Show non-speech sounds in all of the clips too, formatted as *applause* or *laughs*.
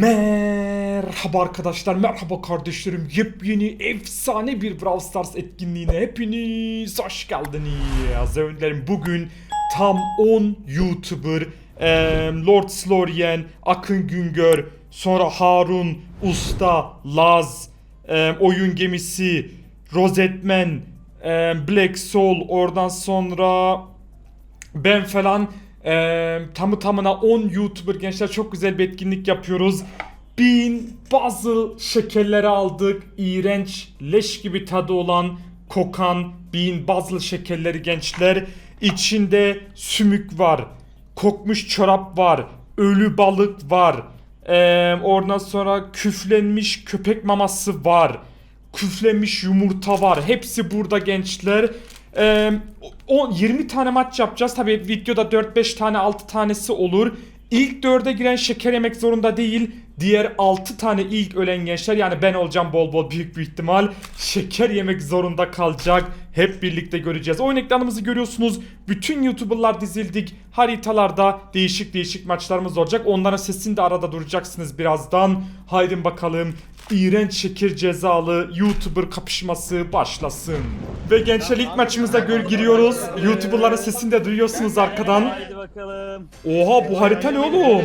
Merhaba arkadaşlar, merhaba kardeşlerim. Yepyeni efsane bir Brawl Stars etkinliğine hepiniz hoş geldiniz. Önlerim bugün tam 10 YouTuber, Lord Slorien, Akın Güngör, sonra Harun, Usta, Laz, Oyun Gemisi, Rozetman, eee, Black Soul, oradan sonra ben falan eee tamı tamına 10 YouTuber gençler çok güzel bir etkinlik yapıyoruz. Bin puzzle şekerleri aldık. İğrenç, leş gibi tadı olan, kokan bin puzzle şekerleri gençler. İçinde sümük var, kokmuş çorap var, ölü balık var. Eee oradan sonra küflenmiş köpek maması var küflenmiş yumurta var. Hepsi burada gençler. Ee, o 20 tane maç yapacağız. Tabi videoda 4-5 tane 6 tanesi olur. İlk 4'e giren şeker yemek zorunda değil. Diğer 6 tane ilk ölen gençler yani ben olacağım bol bol büyük bir ihtimal. Şeker yemek zorunda kalacak. Hep birlikte göreceğiz. Oyun ekranımızı görüyorsunuz. Bütün YouTuber'lar dizildik. Haritalarda değişik değişik maçlarımız olacak. Onların sesini de arada duracaksınız birazdan. Haydi bakalım İğrenç şeker cezalı YouTuber kapışması başlasın. Ve gençler ilk maçımıza gör giriyoruz. YouTuber'ların sesini de duyuyorsunuz arkadan. Haydi bakalım. Oha bu harita ne oğlum?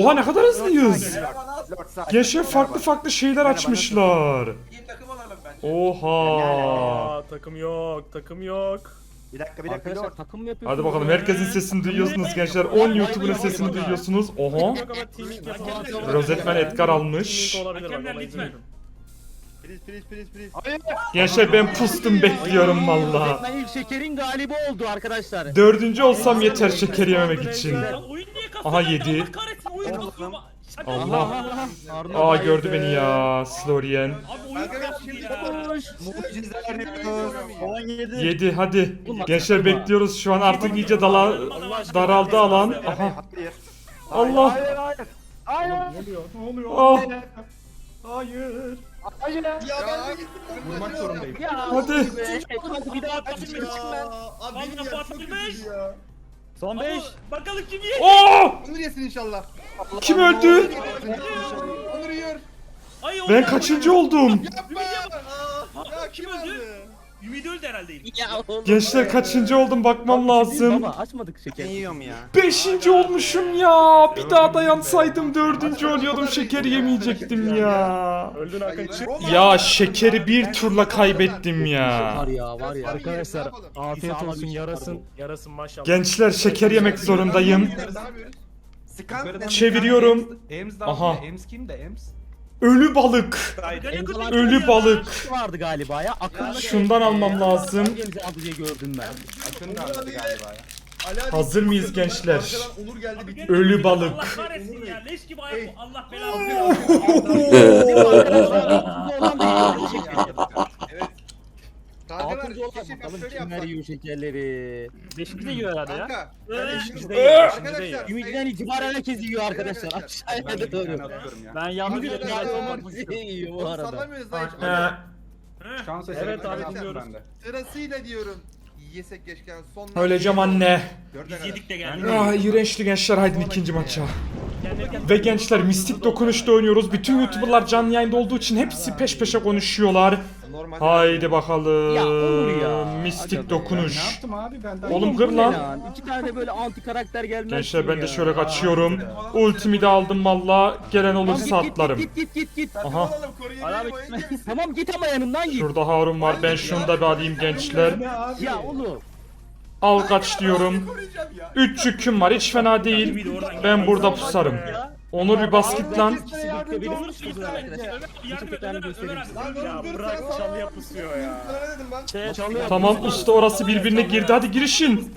Oha ne kadar hızlıyız. Gençler farklı farklı şeyler açmışlar. Oha. Aa, takım yok, takım yok. Bir dakika bir dakika Arkadaşlar Lord. takım mı yapıyorsunuz? Hadi bakalım herkesin sesini duyuyorsunuz gençler. 10 YouTuber'ın sesini duyuyorsunuz. Oha. Yok ama. Rozetman Edgar almış. Olabilir bak, Hakemler ona izin lütfen. verin. Please please please please. Gençler ben pustum bekliyorum valla. İlk şekerin galibi oldu arkadaşlar. Dördüncü olsam yeter şeker yememek için. Ya oyun niye kasıyor? Aha, yedi. Allah kahretsin Şaka Allah. Harun Aa abi gördü be. beni ya Slorien. Abi ya. Mucizeler yapıyoruz. 17. 7 hadi. Gençler bekliyoruz şu an artık iyice dala daraldı alan. Aha. Hayır. Allah. Hayır hayır. Hayır. Ah. Hayır. Hayır. Ya ben de vurmak zorundayım. Ya Hadi. Hadi bir daha atmışım ben. Vallahi bu atı beş. Son 5. Bakalım kim yiyecek? Oh! Onur yesin inşallah. Kim öldü? Onur yiyor. Ay, Ben kaçıncı oldum? Yapma. Ya kim öldü? Ümidi öldü herhalde. Ya oğlum. Gençler kaçıncı oldum bakmam lazım. Baba açmadık şeker. yiyorum ya. Beşinci olmuşum ya. Bir daha dayansaydım dördüncü oluyordum şeker yemeyecektim ya. Öldün Hakan çık. Ya şekeri bir turla kaybettim ya. Var ya var ya. Arkadaşlar afiyet olsun şey yarasın. Yarasın maşallah. Gençler şeker yemek zorundayım. Sıkan. Çeviriyorum. Ems Aha. Aha. Ems kim de Ems? Ölü balık. Ölü balık. vardı galiba ya. Akıllı Şundan almam lazım. Geleceği aldı diye gördüm ben. Akın da aldı galiba ya. Hazır mıyız gençler? Onur geldi bitti. Ölü Allah balık. kahretsin ya. Leş gibi ayak. Allah belanı. *laughs* *laughs* *laughs* Kankalar Altıncı olan yap bakalım şöyle kimler yapsak. yiyor şekerleri. Beşinci de yiyor herhalde ya. Kanka. Ee, Beşinci de yiyor. Beşinci de Arkadaşlar. yiyor. Ümit'ten itibaren herkes yiyor arkadaşlar. Aşağıya Ben bir doğru. tane atıyorum ya. Ben yalnız Ümit zaten olmak olmak yiyor bu arada. sallamıyoruz lan hiç. Ha, Şans eseri Evet bir abi, ben de. Sırasıyla diyorum. Yesek keşke son. Öleceğim anne. Dörde Biz kadar. yedik de geldik. Ah iğrençli gençler haydi ikinci maça. Ve gençler mistik dokunuşta oynuyoruz. Bütün YouTuber'lar canlı yayında olduğu için hepsi peş peşe konuşuyorlar. Normal. Haydi bakalım. Ya olur ya. Mistik Acaba Ben ne dokunuş. yaptım abi benden? Oğlum Bu kır ne lan. İki tane böyle anti karakter gelmez. Gençler ben de ya? şöyle kaçıyorum. Ultimi de aldım valla. Gelen olursa git, atlarım. Git git git git. Aha. Oğlum Abi gitme. *laughs* Tamam git ama yanımdan git. Şurada Harun var. Ben şunu da bir alayım gençler. Ya oğlum. Al kaç diyorum. Koruyacağım ya. Üç yüküm var. Hiç fena değil. Ben burada pusarım. Onur bir basket lan. İkisi birlikte arkadaşlar. Tane göstereyim size. Ya bırak çalıya pusuyor ya. Şey. Tamam usta orası birbirine girdi. Hadi girişin.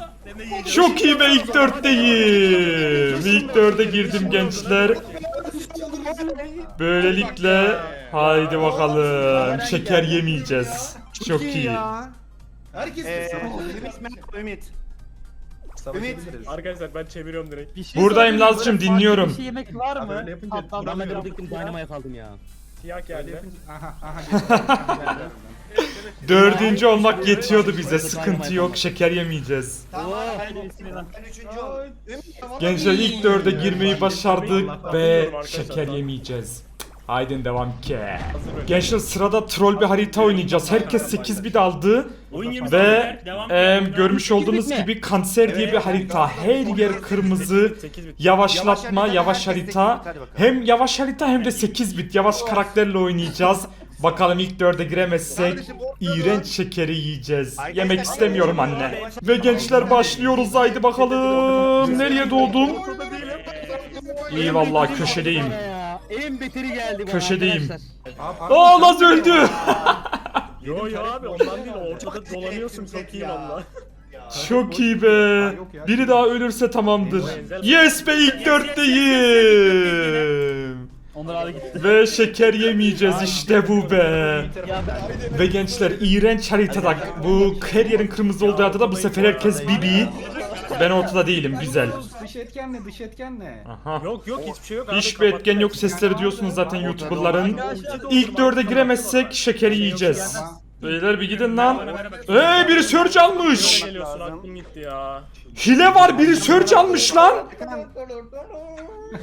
Çok iyi be ilk dörtteyim. İlk dörde girdim gençler. Böylelikle haydi bakalım. Şeker yemeyeceğiz. Çok iyi. Herkes Ee, Ümit Mert Ümit. Savaşabiliriz. Arkadaşlar ben çeviriyorum direkt. Bir şey Buradayım sorayım mı? Lazcığım, Böyle farklı dinliyorum. Bir şey yemek var Abi mı? öyle yapınca Ben de dynamaya kaldım ya. Siyah geldi. Aha aha *laughs* geliyor. Dördüncü olmak yetiyordu bize. Sıkıntı yok. Şeker yemeyeceğiz. Tamam. Oo. Ben ben üçüncü oldum. Ümit, tamam. Gençler ilk dörde girmeyi başardık ve şeker yemeyeceğiz. Haydi devam ki. Gençler sırada troll bir harita oynayacağız. Herkes 8 bit aldı. Oyun 20 Ve devam. em, görmüş olduğunuz gibi kanser diye bir harita. Her yer kırmızı. Yavaşlatma, yavaş harita. Hem yavaş harita hem de 8 bit. Yavaş karakterle oynayacağız. Bakalım ilk dörde giremezsek iğrenç şekeri yiyeceğiz. Yemek istemiyorum anne. Ve gençler başlıyoruz haydi bakalım. Nereye doğdum? İyi vallahi köşedeyim. En beteri geldi bana Köşedeyim. arkadaşlar. Aa Laz öldü. *laughs* Yo yo abi ondan değil ortada dolanıyorsun çok iyi valla. Çok iyi be. Biri daha ölürse tamamdır. Yes be ilk dörtteyim. Onlar abi gitti. Ve şeker yemeyeceğiz işte bu be. Ve gençler iğrenç haritada bu her yerin kırmızı olduğu adada bu sefer herkes Bibi. Ben ortada değilim güzel. Dış etken ne? Dış etken ne? Aha. Yok yok hiçbir şey yok abi. Hiçbir etken yok sesleri diyorsunuz zaten youtuberların. İlk dörde giremezsek şekeri yiyeceğiz. Beyler bir gidin lan. Eee biri surge almış. Geliyorsun aklım gitti ya. Hile var biri surge almış lan.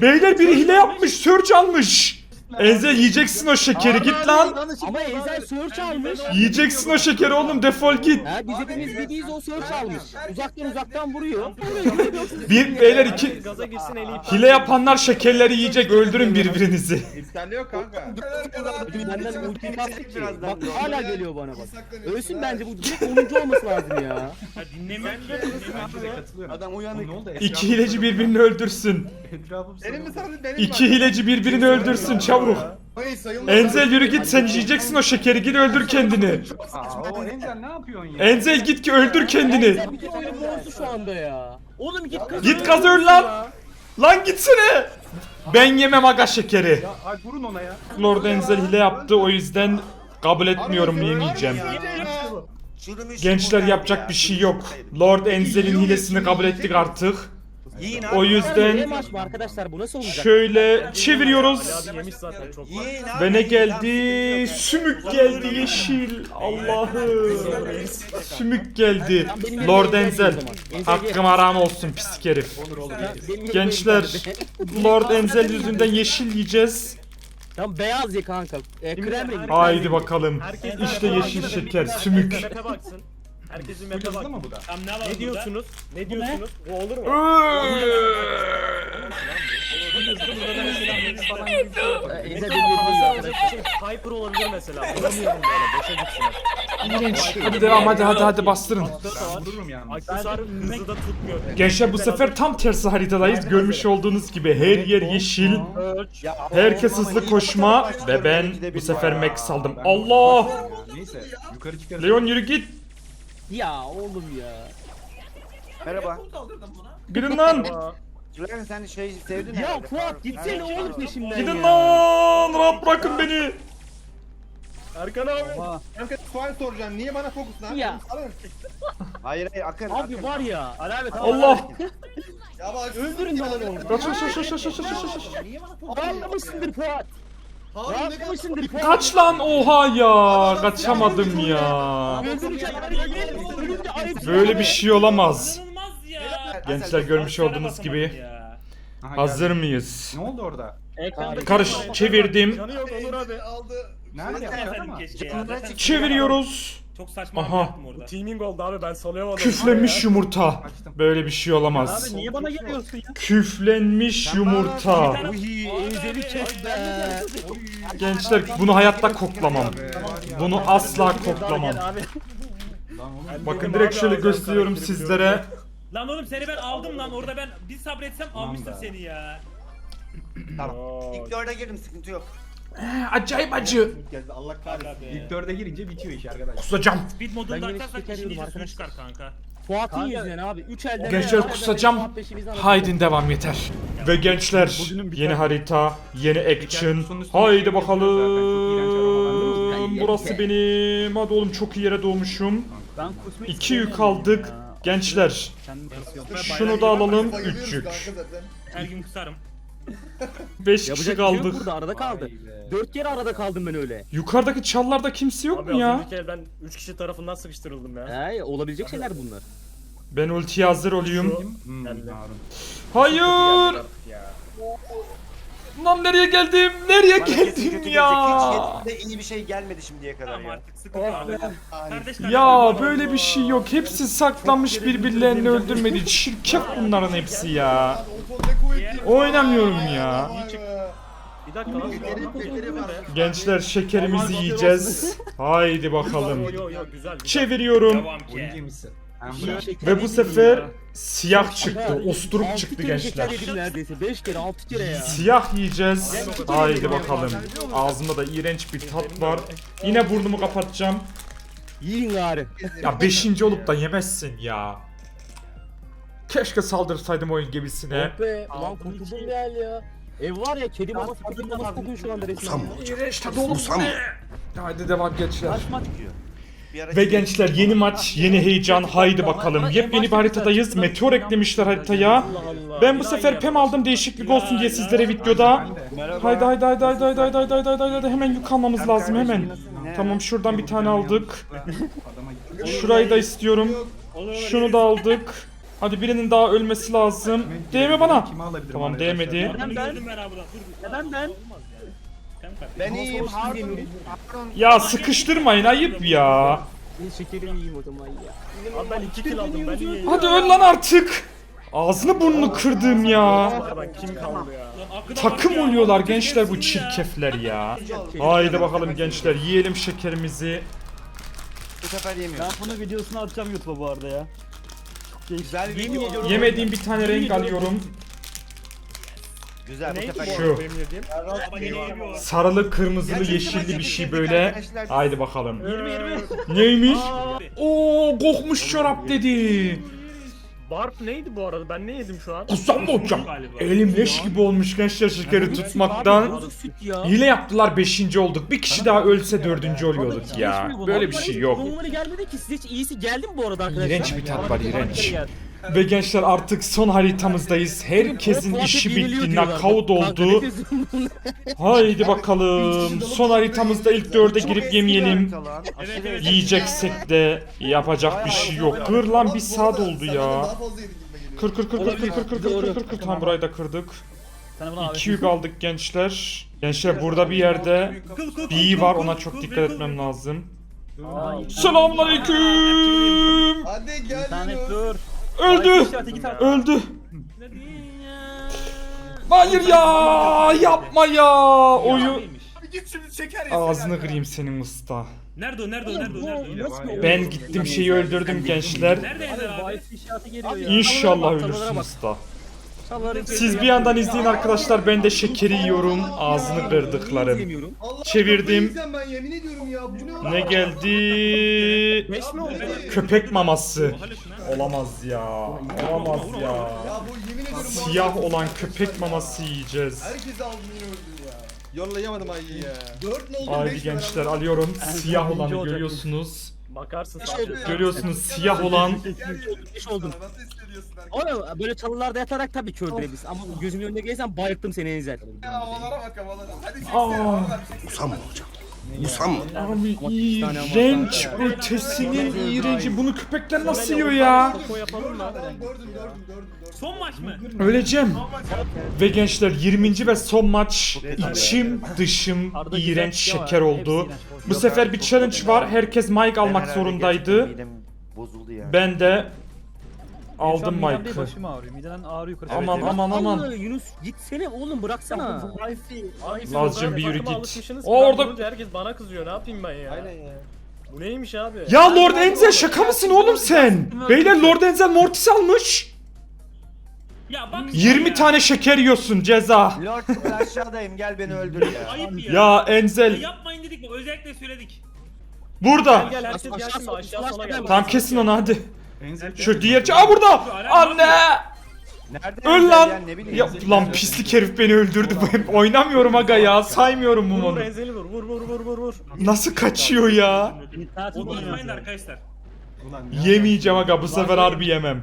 Beyler biri hile yapmış surge almış. Enzel yiyeceksin o şekeri git lan. ama Ezel search almış. Yiyeceksin o şekeri oğlum defol git. Ha biz hepimiz bildiğiz o search almış. Uzaktan uzaktan vuruyor. Bir beyler iki Gaza girsin eli hile yapanlar şekerleri yiyecek öldürün birbirinizi. İptalliyor kanka. Benden ultimi attık ki. Bak hala geliyor bana bak. Ölsün bence bu direkt 10. olması lazım ya. Dinlemiyor ki. katılıyorum. Adam uyanık. Ne oldu? İki hileci birbirini öldürsün. Etrafım mi benim İki hileci birbirini öldürsün çabuk. Hayır sayılmaz. Enzel yürü git sen yiyeceksin o şekeri git öldür kendini. Aa o Enzel ne yapıyorsun ya? Enzel git ki öldür kendini. Bütün bozdu şu anda ya. Oğlum git kız. Git gaz öl lan. Lan gitsene. Ben yemem aga şekeri. Ya ay vurun ona ya. Lord Enzel hile yaptı o yüzden kabul etmiyorum yemeyeceğim. Gençler yapacak bir şey yok. Lord Enzel'in hilesini kabul ettik artık. O Ne yüzden maç mı arkadaşlar bu nasıl olacak? şöyle çeviriyoruz. Abi yemiş zaten çok var. Ve ne geldi? Sümük geldi yeşil. Allah'ım. Sümük geldi. Lord Enzel. Hakkım haram olsun pislik herif. Benim Gençler. Lord Enzel yüzünden yeşil yiyeceğiz. Tam beyaz ye kanka. E, krem rengi. Haydi bakalım. İşte yeşil şeker, sümük. Baksın. Herkesin map'e baksın. mı bu da? Tam ne var Ne burada? diyorsunuz? Ne diyorsunuz? Bu olur mu? E, arkadaşlar. Şey, Hyper olabilir mesela. Vuramıyorum böyle. Boşa gitsin. Hadi devam hadi hadi hadi bastırın. Ben vururum yani. Aksesuar hızı da tutmuyor. Gençler bu sefer tam tersi haritadayız. Görmüş olduğunuz gibi her yer yeşil. Herkes hızlı koşma ve ben bu sefer Max aldım. Allah! Neyse yukarı çıkarız. Leon yürü git. Ya oğlum ya. Merhaba. Gidin lan. Süleyman sen şey sevdin Ya herhalde. Fuat gitsene oğlum peşimden Gidin ya. lan. Rahat bırakın beni. Erkan abi. Kanka sual soracağım. Niye bana fokus lan? Ya. Salın. Hayır hayır Akın. Abi var ya. Abi tamam. Allah. Ya bak. Öldürün lan onu. Kaç kaç kaç kaç kaç kaç kaç. Rahatlamışsındır Fuat. Harun ne kadar Rahatlamışsındır Fuat. Kaç lan oha ya. Kaçamadım ya. Ayıp. Böyle bir şey olamaz. İnanılmaz ya. Gençler görmüş olduğunuz gibi. Aha, Hazır geldi. mıyız? Ne oldu orada? Ekranda Karış çevirdim. Canı yok Onur abi. aldı. Nerede Çeviriyoruz. Çok saçma Aha. Aha. yaptım orada. Teaming oldu abi ben salıyorum Küflenmiş yumurta. Böyle bir şey olamaz. Abi niye bana geliyorsun ya? Küflenmiş yumurta. Kes be. Gençler bunu hayatta koklamam. Bunu asla koklamam. Bakın direkt şöyle gösteriyorum sizlere. Lan oğlum seni ben aldım lan orada ben bir sabretsem almıştım seni ya. Tamam. İlk dörde girdim sıkıntı yok. Acayip acı. Allah kahretsin. İlk dörde girince bitiyor iş arkadaşlar. Kusacağım. Speed modunda yine açarsak şeker işin yiyorum iyisi çıkar kanka. Fuat'ın yüzünden abi. 3 elden. Gençler kusacağım. Fuat peşimizden atıyor. Haydi devam yeter. Ve gençler yeni harita, yeni action. Haydi bakalım. Burası benim. Hadi oğlum çok iyi yere doğmuşum. Ben kusmak İki yük istemiyorum aldık. ya. Gençler Kendim kasıyorum. şunu da alalım. Bayılıyoruz Üç yük. kanka zaten. Her gün kusarım. *laughs* 5 kişi Yapacak bir şey yok kaldık. burada arada kaldı. Dört kere arada kaldım ben öyle. Yukarıdaki çallarda kimse yok Abi mu ya? az önceki el ben 3 kişi tarafından sıkıştırıldım ya. He olabilecek şeyler bunlar. Ben ultiye hazır olayım. Hmm. Harun. Hayır! Ya. Lan nereye geldim? Nereye Bana kesin kötü geldim gelecek. ya? Hiç iyi bir şey gelmedi şimdiye kadar Tamam ya. artık sıkıntı abi. Kardeş kardeş. Ya böyle bir şey yok. Hepsi saklanmış birbirlerini öldürmedi. *laughs* Çirkef bunların hepsi ya. Oynamıyorum ya. Bir dakika lan. Gençler şekerimizi yiyeceğiz. Haydi bakalım. Yo yo yo güzel. güzel. Çeviriyorum. Devam ki. Ve bu sefer siyah çıktı. Osturuk Altı çıktı gençler. neredeyse. Beş kere altı kere ya. Siyah yiyeceğiz. Haydi bakalım. Ağzımda da iğrenç bir tat var. Yine burnumu kapatacağım. Yiyin gari. Ya beşinci olup da yemezsin ya. Keşke saldırsaydım oyun gemisine. Oh be. Ulan kurtuldum ya ya. Ev var ya kedi babası köpek babası kokuyor şu anda resmen. ya. İğrenç tadı oğlum? Haydi devam gençler. Bir ara Ve gençler yeni maç, yeni heyecan. Haydi bakalım. Yepyeni bir haritadayız. Meteor eklemişler haritaya. Ben bu sefer pem aldım değişiklik olsun diye sizlere videoda. Haydi haydi haydi haydi haydi haydi haydi haydi haydi hemen yük almamız lazım hemen. Tamam şuradan bir tane aldık. *laughs* Şurayı da istiyorum. Şunu da aldık. Hadi birinin daha ölmesi lazım. Değme bana. Tamam, değmedi. Ben gördüm ben. Neden ben? Ben iyiyim Harun. Harun. Ya sıkıştırmayın ayıp ya. Bir şekerimi yiyeyim o zaman ya. Abi ben 2 kill aldım ben iyiyim. Hadi öl lan artık. Ağzını burnunu kırdım ya. Arkadan kim kaldı ya? Takım oluyorlar gençler bu çirkefler ya. Haydi bakalım gençler yiyelim şekerimizi. Bu sefer yemiyorum. Ben bunun videosunu atacağım YouTube'a bu arada ya. Güzel video. Yemediğim bir tane renk alıyorum. Güzel bu Neydi sefer bu Şu. arada benim. Sarılı, kırmızılı, yeşilli bir şey böyle. Haydi bakalım. 20 20. Neymiş? Oo kokmuş çorap dedi. Barf neydi bu arada? Ben ne yedim şu an? Kusam mı hocam? Elim leş gibi olmuş gençler şekeri tutmaktan. bozuk süt ya. Hile yaptılar 5. olduk. Bir kişi daha ölse 4. oluyorduk ya. Böyle bir şey yok. Numara gelmedi ki size hiç iyisi geldi mi bu arada arkadaşlar? İğrenç bir tat var iğrenç. Ve gençler artık son haritamızdayız. Herkesin işi bitti. Knockout oldu. *laughs* Haydi bakalım. Son haritamızda ilk dörde girip yemeyelim. Yiyeceksek de yapacak bir şey yok. Kır lan bir saat oldu ya. Kır kır kır kır kır kır kır kır kır kır kır tam burayı da kırdık. İki yük aldık gençler. Gençler burada bir yerde bir var ona çok dikkat etmem lazım. Aa, Selamünaleyküm. Hadi gel dur. Öldü. Öldü. Hayır ya yapma ya. Oyu Abi git şimdi şeker ye. ağzını kırayım senin usta. Nerede o nerede o nerede o nerede o? Ben gittim şeyi öldürdüm gençler. Nerede Ender abi? Geliyor ya. İnşallah ölürsün usta. Siz bir yandan izleyin arkadaşlar ben de şekeri yiyorum ağzını kırdıklarım. Çevirdim. kafayı yiyeceğim ben yemin ediyorum ya. Bu ne geldi? Köpek maması. Olamaz ya. Olamaz ya. Ya bu yemin ediyorum. bu Siyah olan köpek maması yiyeceğiz. Yine öldün ya. Yollayamadım ayıyı ya. Dört ne oldu? Haydi gençler alıyorum. Siyah olanı görüyorsunuz. Bakarsın Eş sadece. oluyor. Görüyorsunuz siyah şey olan Eş oldum. Nasıl hissediyorsun arkadaşlar? Ama böyle çalılarda yatarak tabii ki öldürebilirsin. Ama gözümün önünde gelirsen bayılttım seni Enzel. Ya havalara bak havalara. Hadi çeksene. havalara bir hocam. Bu Musam mı? Abi iğrenç ötesinin iğrenci. Bunu köpekler nasıl yiyor ya? Son maç mı? Öleceğim. Ve gençler 20. ve son maç içim dışım iğrenç şeker oldu. Bu sefer bir challenge var. Herkes mic almak zorundaydı. Ben de aldım midem değil, mic'ı. Başım ağrıyor. Mideden ağrı yukarı. Aman evet. aman aman. Allah, Yunus gitsene oğlum bıraksana. Lazcığım, o kadar bir yürü git. O orada- Herkes bana kızıyor. Ne yapayım ben ya? Aynen ya. Bu neymiş abi? Ya Lord Enzel şaka mısın oğlum sen? Beyler Lord Enzel Mortis almış. Ya bak. 20 ya. tane şeker yiyorsun ceza. Lord ben aşağıdayım gel beni öldür ya. Ayıp ya. Ya Ya Enzel yapmayın dedik mi? Özellikle söyledik. burada. Gel gel herkes Aşağı- gelsin aşağı- aşağı sola aşağı- gel. Tamam kesin onu hadi. Enzel Şu diğer Aa burada. Anne. Nerede Öl lan. ya, ne bileyim. Ya lan pislik herif beni öldürdü. Ben *laughs* oynamıyorum aga ya. Saymıyorum bu Vur vur onu. Enzel'i vur vur vur vur vur vur. Nasıl kaçıyor ya? Onu unutmayın da arkadaşlar. Ulan. Yemeyeceğim aga bu sefer harbi yemem.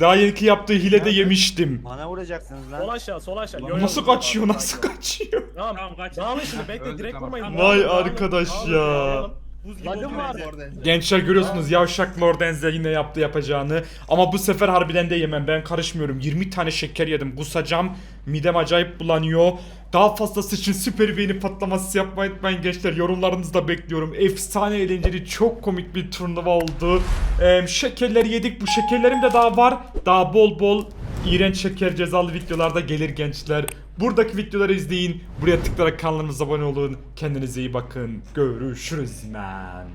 Daha yeni yaptığı hilede yemiştim. Bana vuracaksınız Sol lan. aşağı sol aşağı. Yo, yo, Nasıl yo, kaçıyor yo, nasıl yo. kaçıyor? Tamam Tamam, kaç. Dağılın şimdi bekle direkt vurmayın. Vay dağılın, arkadaş dağılın, ya. dağılın. Buz gibi Lagım var. Gençler görüyorsunuz yavşak Lordenze yine yaptı yapacağını. Ama bu sefer harbiden de yemem ben karışmıyorum. 20 tane şeker yedim kusacağım. Midem acayip bulanıyor. Daha fazlası için süper beğeni patlaması yapmayı unutmayın gençler. Yorumlarınızı da bekliyorum. Efsane eğlenceli çok komik bir turnuva oldu. Ee, şekerleri yedik. Bu şekerlerim de daha var. Daha bol bol iğrenç şeker cezalı videolarda gelir gençler. Buradaki videoları izleyin. Buraya tıklayarak kanalımıza abone olun. Kendinize iyi bakın. Görüşürüz man.